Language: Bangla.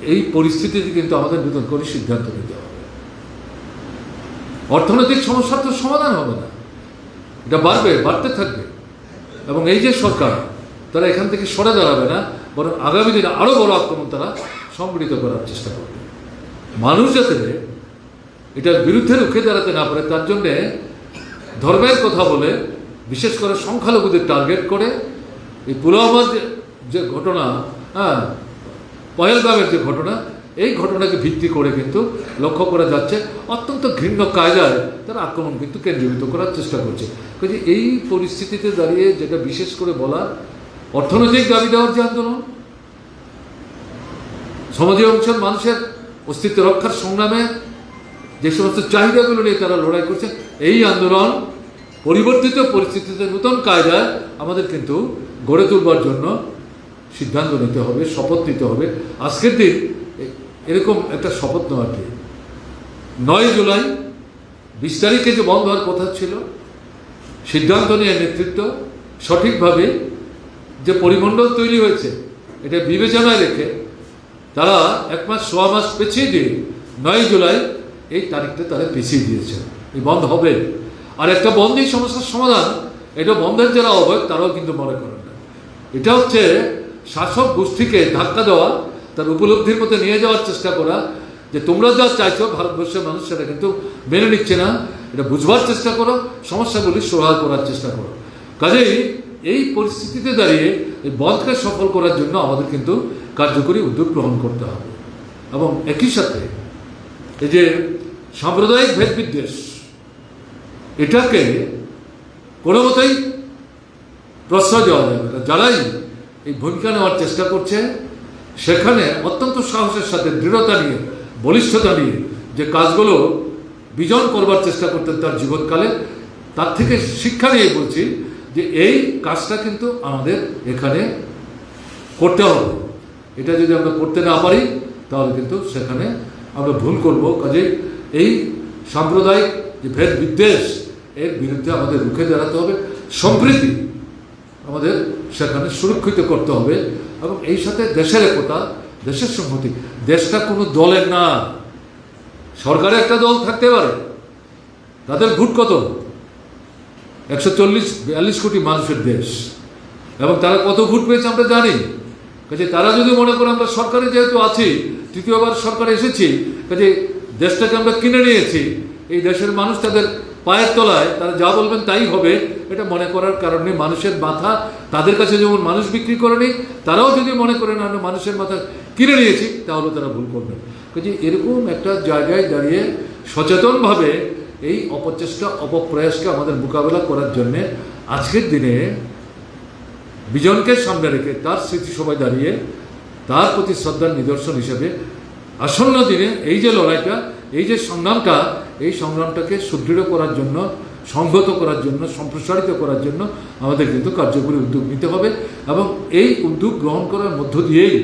এই পরিস্থিতিতে কিন্তু আমাদের নতুন করে সিদ্ধান্ত নিতে হবে। অর্থনৈতিক সমস্যার তো সমাধান হবে না। এটা বাড়বে, বাড়তে থাকবে। এবং এই যে সরকার, তারা এখান থেকে সরে দাঁড়াবে না, বরং আগামী দিনে আরও বড় আক্রমণ তারা সংগঠিত করার চেষ্টা করবে। মানুষ যাতে এটার বিরুদ্ধে রুখে দাঁড়াতে না পারে, তার জন্যে ধর্মের কথা বলে, বিশেষ করে সংখ্যালঘুদের টার্গেট করে, এই পুলওয়ামার যে ঘটনা হ্যাঁ পহেলগামের যে ঘটনা, এই ঘটনাকে ভিত্তি করে কিন্তু লক্ষ্য করা যাচ্ছে, অত্যন্ত ঘৃণ্য কায়দায় তারা আক্রমণ কিন্তু কেন্দ্রীভূত করার চেষ্টা করছে। কাজে এই পরিস্থিতিতে দাঁড়িয়ে যেটা বিশেষ করে বলা অর্থনৈতিক দাবি দেওয়ার যে আন্দোলন সমাজীয় অংশের মানুষের অস্তিত্ব রক্ষার সংগ্রামে যে সমস্ত চাহিদাগুলো নিয়ে তারা লড়াই করছে, এই আন্দোলন পরিবর্তিত পরিস্থিতিতে নতুন কায়দায় আমাদের কিন্তু গড়ে তুলবার জন্য সিদ্ধান্ত নিতে হবে, শপথ নিতে হবে। আজকের দিন এরকম একটা শপথ নেওয়ার দিন। নয় জুলাই, বিশ তারিখে যে বন্ধ হওয়ার কথা ছিল, সিদ্ধান্ত নিয়ে নেতৃত্ব সঠিকভাবে যে পরিমণ্ডল তৈরি হয়েছে, এটা বিবেচনায় রেখে তারা এক মাস, সোয়া মাস পেছিয়ে দিয়ে নয় জুলাই এই তারিখটা তারা পিছিয়ে দিয়েছে। এই বন্ধ হবে। আর একটা বন্ধই সমস্যার সমাধান, এটা বন্ধের যারা অবৈধ তারাও কিন্তু মনে করেন না। এটা হচ্ছে শাসক গোষ্ঠীকে ধাক্কা দেওয়া, তার উপলব্ধির মধ্যে নিয়ে যাওয়ার চেষ্টা করা, যে তোমরা যা চাইছো, ভারতবর্ষের মানুষ সেটা কিন্তু মেনে নিচ্ছে না। এটা বুঝবার চেষ্টা করো, সমস্যাগুলি সহায় করার চেষ্টা করো। কাজেই এই পরিস্থিতিতে দাঁড়িয়ে এই বন্ধকে সফল করার জন্য আমাদের কিন্তু কার্যকরী উদ্যোগ গ্রহণ করতে হবে। এবং একই সাথে এই যে সাম্প্রদায়িক ভেদ বিদ্বেষ এটাকে কোনো মতেই প্রশ্রয় দেওয়া যাবে না। যারাই এই ভূমিকা নেওয়ার চেষ্টা করছে। সেখানে অত্যন্ত সাহসের সাথে, দৃঢ়তা নিয়ে, বলিষ্ঠতা নিয়ে যে কাজগুলো বিজন করবার চেষ্টা করতেন তার জীবনকালে, তার থেকে শিক্ষা নিয়ে বলছি যে এই কাজটা কিন্তু আমাদের এখানে করতে হবে। এটা যদি আমরা করতে না পারি, তাহলে কিন্তু সেখানে আমরা ভুল করব। কাজে এই সাম্প্রদায়িক যে ভেদ বিদ্বেষ এর বিরুদ্ধে আমাদের রুখে দাঁড়াতে হবে। সম্প্রীতি আমাদের সেখানে সুরক্ষিত করতে হবে এবং এই সাথে দেশের একতা, দেশের সংহতি দেশটা কোনো দলের না। সরকারে একটা দল থাকতে পারে। তাদের ভোট কত? একশো চল্লিশ, বিয়াল্লিশ কোটি মানুষের দেশ। এবং তারা কত ভোট পেয়েছে আমরা জানি। কাজে তারা যদি মনে করে আমরা সরকারে যেহেতু আছি, তৃতীয়বার সরকারে এসেছি, কাজে দেশটাকে আমরা কিনে নিয়েছি, এই দেশের মানুষ তাদের পায়ের তলায় তারা যা বলবেন তাই হবে, এটা মনে করার কারণে মানুষের মাথা তাদের কাছে যেমন মানুষ বিক্রি করেনি, তারাও যদি মনে করেন আমরা মানুষের মাথা কিনে নিয়েছি, তাহলে তারা ভুল করবেন কাজে এরকম একটা জায়গায় দাঁড়িয়ে সচেতনভাবে এই অপচেষ্টা, অপপ্রয়াসকে আমাদের মোকাবেলা করার জন্যে আজকের দিনে বিজনকে সামনে রেখে তার স্মৃতিসভায় দাঁড়িয়ে তার প্রতি শ্রদ্ধার নিদর্শন হিসেবে আসন্ন দিনে এই যে লড়াইটা, এই যে সংগ্রামটা এই সংগ্রামটাকে সুদৃঢ় করার জন্য, সংহত করার জন্য, সম্প্রসারিত করার জন্য আমাদের কিন্তু কার্যকরী উদ্যোগ নিতে হবে এবং এই উদ্যোগ গ্রহণ করার মধ্য দিয়েই